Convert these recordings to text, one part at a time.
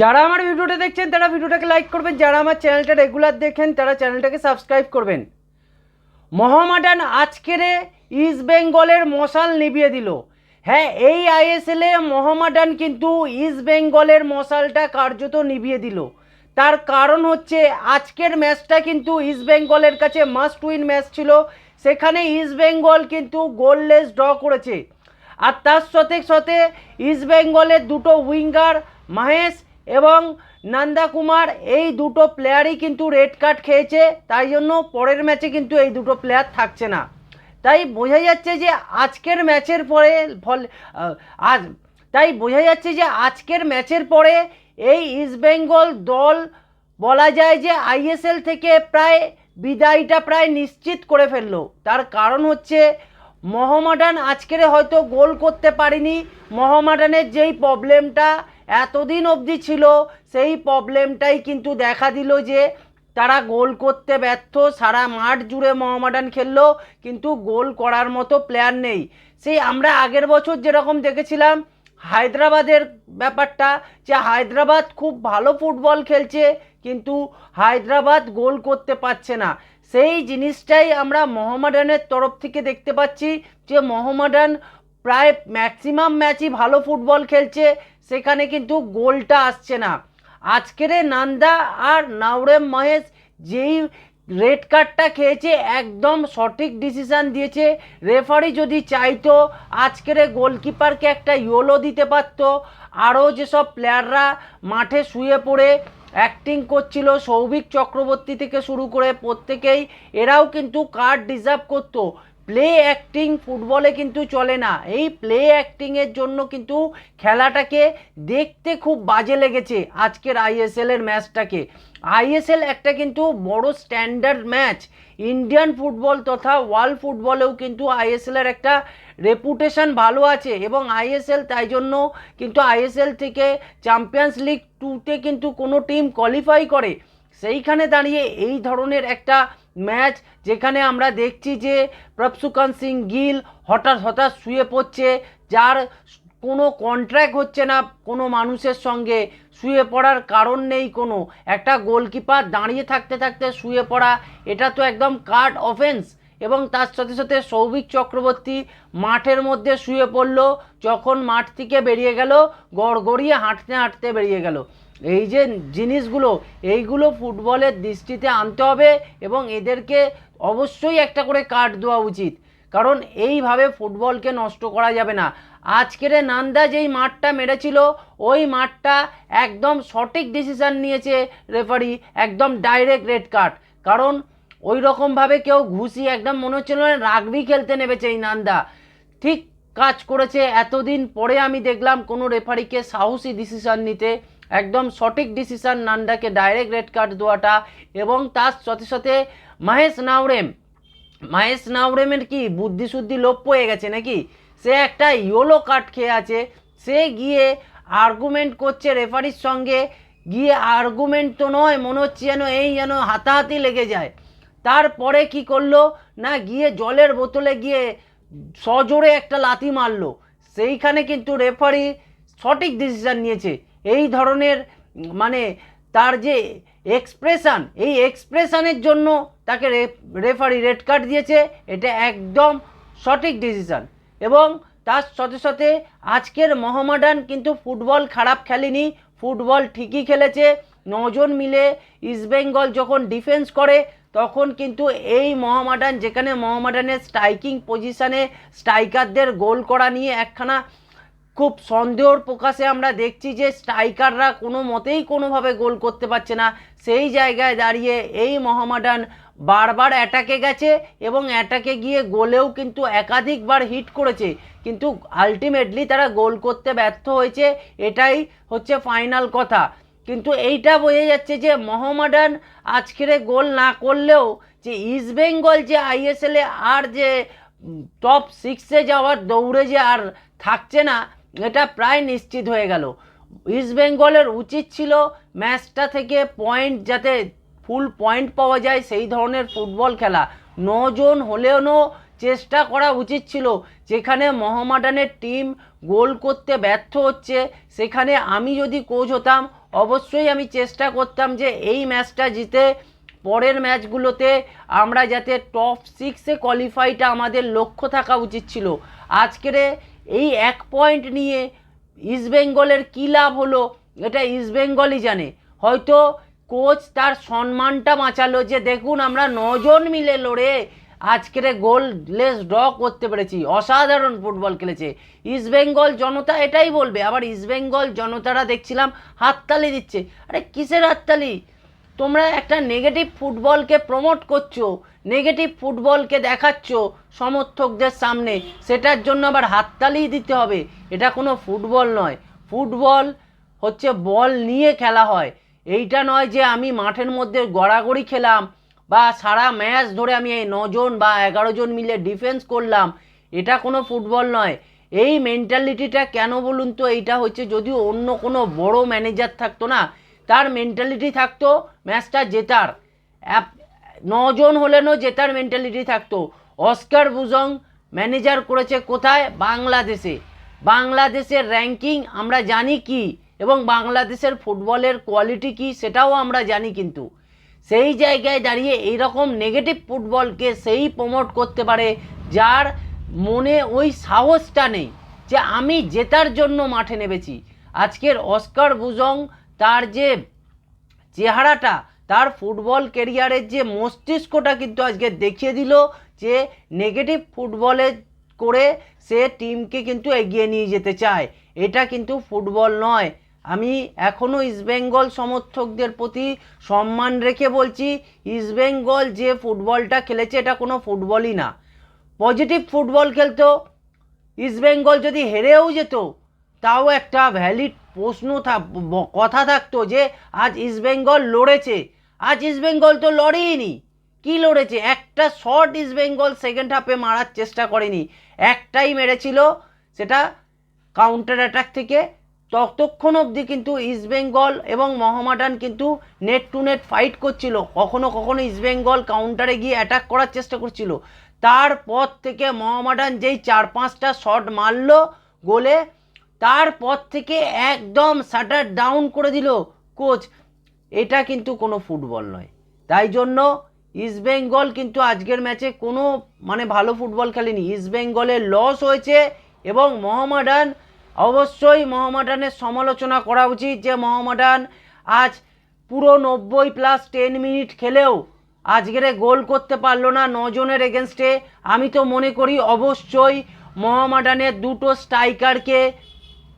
যারা আমার ভিডিওটা দেখছেন, তারা ভিডিওটাকে লাইক করবেন। যারা আমার চ্যানেলটা রেগুলার দেখেন, তারা চ্যানেলটাকে সাবস্ক্রাইব করবেন। মোহামেডান আজকেরে ইস্ট বেঙ্গলের মশাল নিভিয়ে দিল। হ্যাঁ এই আইএসএলে মোহামেডান কিন্তু ইস্ট বেঙ্গলের মশালটা কার্যত নিভিয়ে দিল। তার কারণ হচ্ছে, আজকের ম্যাচটা কিন্তু ইস্ট বেঙ্গলের কাছে মাস্ট উইন ম্যাচ ছিল। সেখানে ইস্ট বেঙ্গল কিন্তু গোললেস ড্র করেছে। আর তার সাথে সাথে ইস্ট বেঙ্গলের দুটো উইঙ্গার মহেশ এবং নন্দা কুমার এই দুটো প্লেয়ারই কিন্তু রেড কার্ড খেয়েছে, তাই জন্য পরের ম্যাচে কিন্তু এই দুটো প্লেয়ার থাকছে না। তাই বোঝা যাচ্ছে যে আজকের ম্যাচের পরে ফল আজ, তাই বোঝা যাচ্ছে যে আজকের ম্যাচের পরে এই ইস্টবেঙ্গল দল বলা যায় যে আইএসএল থেকে প্রায় বিদায়টা প্রায় নিশ্চিত করে ফেলল। তার কারণ হচ্ছে মোহামেডান আজকের হয়তো গোল করতে পারেনি। মোহামেডানের যেই প্রবলেমটা এতদিন অবধি ছিল, সেই প্রবলেমটাই কিন্তু দেখা দিল যে, তারা গোল করতে ব্যর্থ, সারা মাঠ জুড়ে মোহামেডান খেললো, কিন্তু গোল করার মতো প্লেয়ার নেই। সেই আমরা আগের বছর যেরকম দেখেছিলাম, হায়দ্রাবাদের ব্যাপারটা, যে হায়দ্রাবাদ খুব ভালো ফুটবল খেলছে, কিন্তু হায়দ্রাবাদ গোল করতে পারছে না। সেই জিনিসটাই আমরা মোহামেডানের তরফ থেকে দেখতে পাচ্ছি, যে মোহামেডান প্রায় ম্যাক্সিমাম ম্যাচই ভালো ফুটবল খেলছে সেখানে কিন্তু গোলটা আসছে না। আজকের নান্দা আর নাওরেম মহেশ যেই রেড কার্ডটা খেয়েছে, একদম সঠিক ডিসিশান দিয়েছে। রেফারি যদি চাইতো, আজকের গোলকিপারকে একটা ইয়োলো দিতে পারতো। আরও যেসব প্লেয়াররা মাঠে শুয়ে পড়ে, অ্যাক্টিং করছিল, সৌভিক চক্রবর্তী থেকে শুরু করে প্রত্যেকেই, এরাও কিন্তু কার্ড ডিজার্ভ করতো। প্লে অ্যাক্টিং ফুটবলে কিন্তু চলে না। এই প্লে অ্যাক্টিংয়ের জন্য কিন্তু খেলাটাকে দেখতে খুব বাজে লেগেছে আজকের আইএসএল এর ম্যাচটাকে। আইএসএল একটা কিন্তু বড় স্ট্যান্ডার্ড ম্যাচ। ইন্ডিয়ান ফুটবল তথা ওয়ার্ল্ড ফুটবলেও কিন্তু আইএসএল এর একটা রেপুটেশন ভালো আছে এবং আইএসএল তাই জন্য কিন্তু আইএসএল থেকে চ্যাম্পিয়ন্স লিগ টুতে কিন্তু কোনো টিম কোয়ালিফাই করে। সেইখানে দাঁড়িয়ে এই ধরনের একটা ম্যাচ যেখানে আমরা দেখছি যে প্রভসুকান সিং গিল হঠাৎ হঠাৎ শুয়ে পড়ছে, যার কোনো কন্ট্র্যাক্ট হচ্ছে না, কোনো মানুষের সঙ্গে শুয়ে পড়ার কারণ নেই কোনো। একটা গোলকিপার দাঁড়িয়ে থাকতে থাকতে শুয়ে পড়া, এটা তো একদম কার্ড অফেন্স এবং তার সাথে সাথে সৌভিক চক্রবর্তী মাঠের মধ্যে শুয়ে পড়ল, যখন মাঠ থেকে বেরিয়ে গেল, গড়গড়িয়ে হাঁটতে হাঁটতে বেরিয়ে গেল। এই যে জিনিসগুলো, এইগুলো ফুটবলের দৃষ্টিতে আনতে হবে এবং এদেরকে অবশ্যই একটা করে কার্ড দেওয়া উচিত। কারণ এইভাবে ফুটবলকে নষ্ট করা যাবে না। আজকের নান্দা যেই মাঠটা মেরেছিল, ওই মাঠটা একদম সঠিক ডিসিশান নিয়েছে রেফারি একদম ডাইরেক্ট রেড কার্ড কারণ ওই রকমভাবে কেউ ঘুষি, একদম মনে হচ্ছিল রাগবি খেলতে নেমেছে এই নান্দা। ঠিক কাজ করেছে, এতদিন পরে আমি দেখলাম কোনো রেফারিকে সাহসী ডিসিশান নিতে একদম সঠিক ডিসিশান নান্দাকে ডাইরেক্ট রেড কার্ড দেওয়াটা এবং তার সাথে সাথে মহেশ নাওরেম, মহেশ নাওরেমের কি বুদ্ধি শুদ্ধি লোপ হয়ে গেছে নাকি? সে একটা ইয়োলো কার্ড খেয়ে আছে, সে গিয়ে আর্গুমেন্ট করছে রেফারির সঙ্গে, গিয়ে আর্গুমেন্ট তো নয়, মনে হচ্ছে যেন এই যেন হাতাহাতি লেগে যায়। তারপরে কি করল? না, গিয়ে জলের বোতলে গিয়ে সজোরে একটা লাথি মারলো। সেইখানে কিন্তু রেফারি সঠিক ডিসিশন নিয়েছে। এই ধরনের মানে তার যে এক্সপ্রেশান এই এক্সপ্রেশানের জন্য তাকে রেফারি রেড কার্ড দিয়েছে, এটা একদম সঠিক ডিসিশান এবং তার সাথে সাথে আজকের মোহামেডান কিন্তু ফুটবল খারাপ খেলেনি, ফুটবল ঠিকই খেলেছে। নজন মিলে ইস্টবেঙ্গল যখন ডিফেন্স করে, তখন কিন্তু এই মহামাডান, যেখানে মোহামেডানের স্ট্রাইকিং পজিশানে স্ট্রাইকারদের গোল করা নিয়ে একখানা খুব সন্দেহর প্রকাশে আমরা দেখছি যে স্ট্রাইকাররা কোনো মতেই কোনোভাবে গোল করতে পারছে না। সেই জায়গায় দাঁড়িয়ে এই মোহামেডান বারবার অ্যাটাকে গেছে এবং অ্যাটাকে গিয়ে গোলেও কিন্তু একাধিকবার হিট করেছে। কিন্তু আলটিমেটলি তারা গোল করতে ব্যর্থ হয়েছে, এটাই হচ্ছে ফাইনাল কথা। কিন্তু এইটা বোঝা যাচ্ছে যে মোহামেডান আজকের গোল না করলেও যে ইস্টবেঙ্গল যে আইএসএলে আর যে টপ সিক্সে যাওয়ার দৌড়ে যে আর থাকছে না এটা প্রায় নিশ্চিত হয়ে গেল। ইস্টবেঙ্গলের উচিত ছিল ম্যাচটা থেকে পয়েন্ট যাতে ফুল পয়েন্ট পাওয়া যায়, সেই ধরনের ফুটবল খেলা। নজন হলেও চেষ্টা করা উচিত ছিল। যেখানে মোহামেডানের টিম গোল করতে ব্যর্থ হচ্ছে, সেখানে আমি যদি কোচ হতাম, অবশ্যই আমি চেষ্টা করতাম যে এই ম্যাচটা জিতে পরের ম্যাচগুলোতে আমরা যাতে টপ সিক্সে কোয়ালিফাইটা আমাদের লক্ষ্য থাকা উচিত ছিল। আজকের এই এক পয়েন্ট নিয়ে ইস্টবেঙ্গলের কী লাভ হলো? এটা ইস্টবেঙ্গলই জানে। হয়তো কোচ তার সম্মানটা বাঁচালো যে, দেখুন, আমরা নজন মিলে লড়ে আজকের গোললেস ড্র করতে পেরেছি। অসাধারণ ফুটবল খেলেছে। ইস্টবেঙ্গল জনতা এটাই বলবে। আবার ইস্টবেঙ্গল জনতারা দেখছিলাম হাততালি দিচ্ছে। আরে কিসের হাততালি? তোমরা একটা নেগেটিভ ফুটবলকে প্রমোট করছ। নেগেটিভ ফুটবলকে দেখাচ্ছ সমর্থকদের সামনে। সেটার জন্য আবার হাততালি দিতে হবে। এটা কোনো ফুটবল নয়। ফুটবল হচ্ছে বল নিয়ে খেলা হয়। এইটা নয় যে আমি মাঠের মধ্যে গড়াগড়ি খেলাম বা সারা ম্যাচ ধরে আমি এই নজন বা এগারো জন মিলে ডিফেন্স করলাম। এটা কোনো ফুটবল নয়। এই মেন্টালিটিটা কেন বলুন তো? এইটা হচ্ছে যদি অন্য কোনো বড় ম্যানেজার থাকতো না, তার মেন্টালিটি থাকতো ম্যাচটা জেতার। অ্যাপ- নজন হলেনও জেতার মেন্টালিটি থাকতো। অস্কার বুজং ম্যানেজার করেছে কোথায়? বাংলাদেশে। বাংলাদেশের র্যাঙ্কিং আমরা জানি কি এবং বাংলাদেশের ফুটবলের কোয়ালিটি কি সেটাও আমরা জানি কিন্তু। সেই জায়গায় দাঁড়িয়ে এইরকম নেগেটিভ ফুটবলকে সেই প্রমোট করতে পারে যার মনে ওই সাহসটা নেই যে আমি জেতার জন্য মাঠে নেমেছি। আজকের অস্কার বুজং তার যে চেহারাটা তার ফুটবল কেরিয়ারের যে মস্তিষ্কটা কিন্তু আজকে দেখিয়ে দিল যে নেগেটিভ ফুটবলে করে সে টিমকে কিন্তু এগিয়ে নিয়ে যেতে চায়। এটা কিন্তু ফুটবল নয়। আমি এখনও ইস্টবেঙ্গল সমর্থকদের প্রতি সম্মান রেখে বলছি ইস্টবেঙ্গল যে ফুটবলটা খেলেছে এটা কোনো ফুটবলই না। পজিটিভ ফুটবল খেলতো ইস্টবেঙ্গল যদি হেরেও যেত, তাও একটা ভ্যালিড প্রশ্ন থাক- কথা থাকতো যে আজ ইস্টবেঙ্গল লড়েছে। আজ ইস্টবেঙ্গল তো লড়েইনি। কি লড়েছে? একটা শট ইস্টবেঙ্গল সেকেন্ড হাফে মারার চেষ্টা করেনি। একটাই মেরেছিল, সেটা কাউন্টার অ্যাটাক থেকে। ততক্ষণ অবধি কিন্তু ইস্টবেঙ্গল এবং মহামাডান কিন্তু নেট টু নেট ফাইট করছিল। কখনো কখনো ইস্টবেঙ্গল কাউন্টারে গিয়ে অ্যাটাক করার চেষ্টা করছিল। তারপর থেকে মহামাডান যেই চার পাঁচটা শট মারলো গোলে, তারপর থেকে একদম শাটার ডাউন করে দিল কোচ এটা কিন্তু কোনো ফুটবল নয়। তাই জন্য ইস্টবেঙ্গল কিন্তু আজকের ম্যাচে কোনো মানে ভালো ফুটবল খেলেনি। ইস্টবেঙ্গলের লস হয়েছে এবং মোহামেডান, অবশ্যই মোহামেডানের সমালোচনা করা উচিত যে মোহামেডান আজ পুরো নব্বই প্লাস টেন মিনিট খেলেও আজকের গোল করতে পারল না নজনের এগেনস্টে আমি তো মনে করি অবশ্যই মোহামেডানের দুটো স্ট্রাইকারকে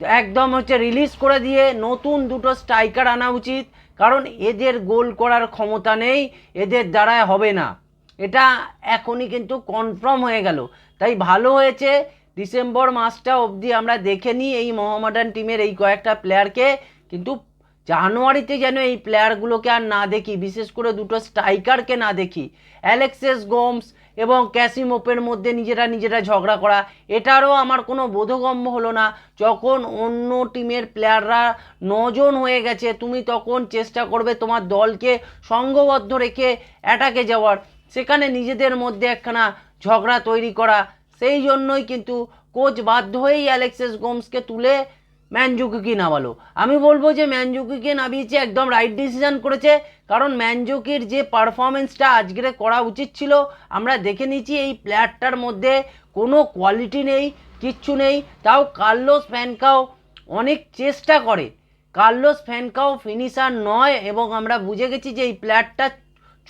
একদম হচ্ছে রিলিজ করে দিয়ে নতুন দুটো স্ট্রাইকার আনা উচিত, কারণ এদের গোল করার ক্ষমতা নেই, এদের দ্বারায় হবে না। এটা এখনই কিন্তু কনফার্ম হয়ে গেল। তাই ভালো হয়েছে, ডিসেম্বর মাসটা অবধি আমরা দেখে নিই এই মোহামেডান টিমের এই কয়েকটা প্লেয়ারকে কিন্তু জানুয়ারিতে যেন এই প্লেয়ারগুলোকে আর না দেখি, বিশেষ করে দুটো স্ট্রাইকারকে না দেখি অ্যালেক্সেস গোমস এবং ক্যাসিমোপের মধ্যে নিজেরা নিজেরা ঝগড়া করা, এটারও আমার কোনো বোধগম্য হলো না। যখন অন্য টিমের প্লেয়াররা নজন হয়ে গেছে, তুমি তখন চেষ্টা করবে তোমার দলকে সঙ্গবদ্ধ রেখে অ্যাটাকে যাওয়ার। সেখানে নিজেদের মধ্যে একখানা ঝগড়া তৈরি করা। সেই জন্যই কিন্তু কোচ বাধ্য হয়েই অ্যালেক্সেস গোমসকে তুলে ম্যানজুকিকে নামালো আমি বলব যে ম্যানজুকিকে নামিয়েছে একদম রাইট ডিসিশন করেছে, কারণ ম্যানজুকির যে পারফরমেন্সটা আজকের করা উচিত ছিল, আমরা দেখে নিয়েছি এই প্লেয়ারটার মধ্যে কোনো কোয়ালিটি নেই, কিচ্ছু নেই। তাও কার্লোস ফ্যানকাও অনেক চেষ্টা করে। কার্লোস ফ্যানকাও ফিনিশার নয় এবং আমরা বুঝে গেছি যে এই প্লেয়ারটা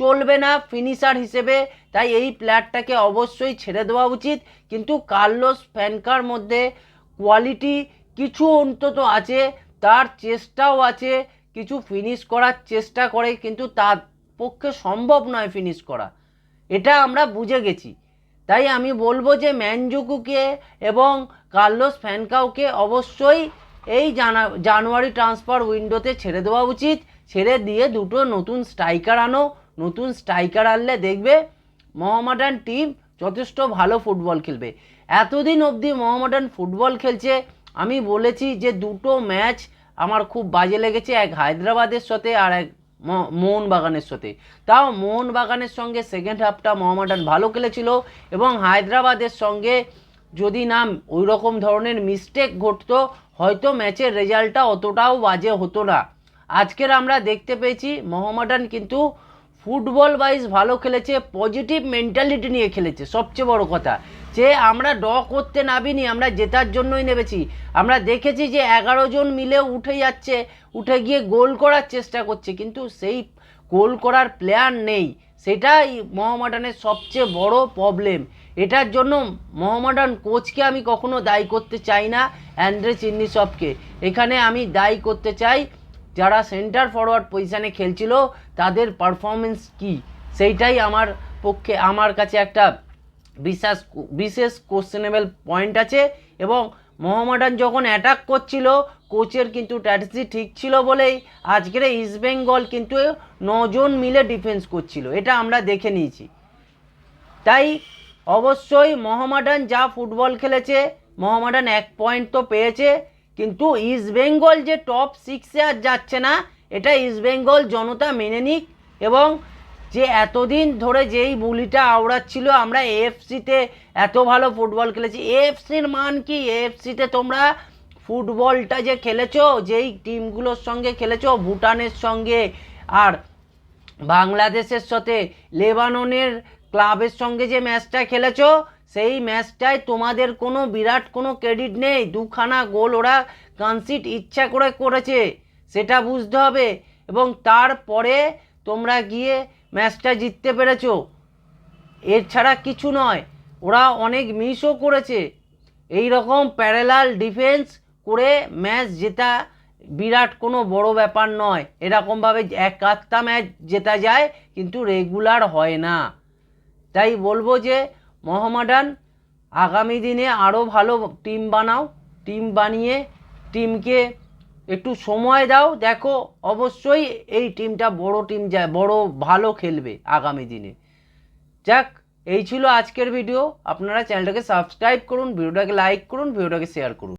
চলবে না ফিনিশার হিসেবে, তাই এই প্লেয়ারটাকে অবশ্যই ছেড়ে দেওয়া উচিত। কিন্তু কার্লোস ফ্যানকার মধ্যে কোয়ালিটি কিছু অন্তত আছে, তার চেষ্টাও আছে, কিছু ফিনিশ করার চেষ্টা করে, কিন্তু তার পক্ষে সম্ভব নয় ফিনিশ করা। এটা আমরা বুঝে গেছি। তাই আমি বলব যে ম্যানজুকুকে এবং কার্লোস ফ্যানকাউকে অবশ্যই এই জানা, জানুয়ারি ট্রান্সফার উইন্ডোতে ছেড়ে দেওয়া উচিত। ছেড়ে দিয়ে দুটো নতুন স্ট্রাইকার আনো, নতুন স্ট্রাইকার আনলে দেখবে মোহামেডান টিম যথেষ্ট ভালো ফুটবল খেলবে। এতদিন অবধি মোহামেডান ফুটবল খেলছে আমি বলেছি যে দুটো ম্যাচ আমার খুব বাজে লেগেছে, এক হায়দ্রাবাদের সাথে আর এক মোহনবাগানের সাথে। তাও মোহনবাগানের সঙ্গে সেকেন্ড হাফটা মোহামেডান ভালো খেলেছিল এবং হায়দ্রাবাদের সঙ্গে যদি না ওই রকম ধরনের মিস্টেক ঘটতো, হয়তো ম্যাচের রেজাল্টটা অতটাও বাজে হতো না। আজকের আমরা দেখতে পেয়েছি মোহামেডান কিন্তু ফুটবল ওয়াইজ ভালো খেলেছে পজিটিভ মেন্টালিটি নিয়ে খেলেছে, সবচেয়ে বড় কথা। যে আমরা ড করতে নাবিনি, আমরা জেতার জন্যই নেমেছি। আমরা দেখেছি যে এগারো জন মিলে উঠে যাচ্ছে, উঠে গিয়ে গোল করার চেষ্টা করছে, কিন্তু সেই গোল করার প্লেয়ার নেই। সেটাই মোহামেডানের সবচেয়ে বড় প্রবলেম এটার জন্য মোহামেডান কোচকে আমি কখনো দায়ী করতে চাই না, অ্যান্ড্রে চিন্নিসবকে এখানে আমি দায়ী করতে চাই, যারা সেন্টার ফরওয়ার্ড পজিশানে খেলছিল, তাদের পারফরমেন্স কি? সেইটাই আমার পক্ষে, আমার কাছে একটা বিশেষ বিশেষ কোশ্চেনেবল পয়েন্ট আছে এবং মোহামেডান যখন অ্যাটাক করছিল কোচের কিন্তু স্ট্র্যাটেজি ঠিক ছিল বলেই আজকের ইস্টবেঙ্গল কিন্তু নজন মিলে ডিফেন্স করছিল, এটা আমরা দেখে নিয়েছি। তাই অবশ্যই মোহামেডান যা ফুটবল খেলেছে মোহামেডান এক পয়েন্ট তো পেয়েছে, কিন্তু ইস্টবেঙ্গল যে টপ সিক্সে আর যাচ্ছে না, এটা ইস্টবেঙ্গল জনতা মেনে নিক এবং যে এতদিন ধরে যেই বুলিটা আওড়াচ্ছিল, আমরা এএফসিতে এত ভালো ফুটবল খেলেছি। এএফসির মান কি? এএফসিতে তোমরা ফুটবলটা যে খেলেছো, যেই টিমগুলোর সঙ্গে খেলেছো, ভুটানের সঙ্গে আর বাংলাদেশের সাথে, লেবাননের ক্লাবের সঙ্গে যে ম্যাচটা খেলেছো, সেই ম্যাচটায় তোমাদের কোনো বিরাট কোনো ক্রেডিট নেই। দুখানা গোল ওরা কনসিট ইচ্ছা করে করেছে, সেটা বুঝতে হবে। এবং তারপরে তোমরা গিয়ে ম্যাচটা জিততে পেরেছ। এর ছাড়া কিছু নয়, ওরা অনেক মিসও করেছে। এই রকম প্যারালাল ডিফেন্স করে ম্যাচ জেতা বিরাট কোনো বড় ব্যাপার নয়। এরকমভাবে এক আধটা ম্যাচ জেতা যায়, কিন্তু রেগুলার হয় না। তাই বলব যে, মোহামেডান, আগামী দিনে আরও ভালো টিম বানাও। টিম বানিয়ে টিমকে একটু সময় দাও, দেখো অবশ্যই এই টিমটা বড় টিম যায় বড় ভালো খেলবে আগামী দিনে। যাক, এই ছিল আজকের ভিডিও আপনারা চ্যানেলটাকে সাবস্ক্রাইব করুন ভিডিওটাকে লাইক করুন ভিডিওটাকে শেয়ার করুন।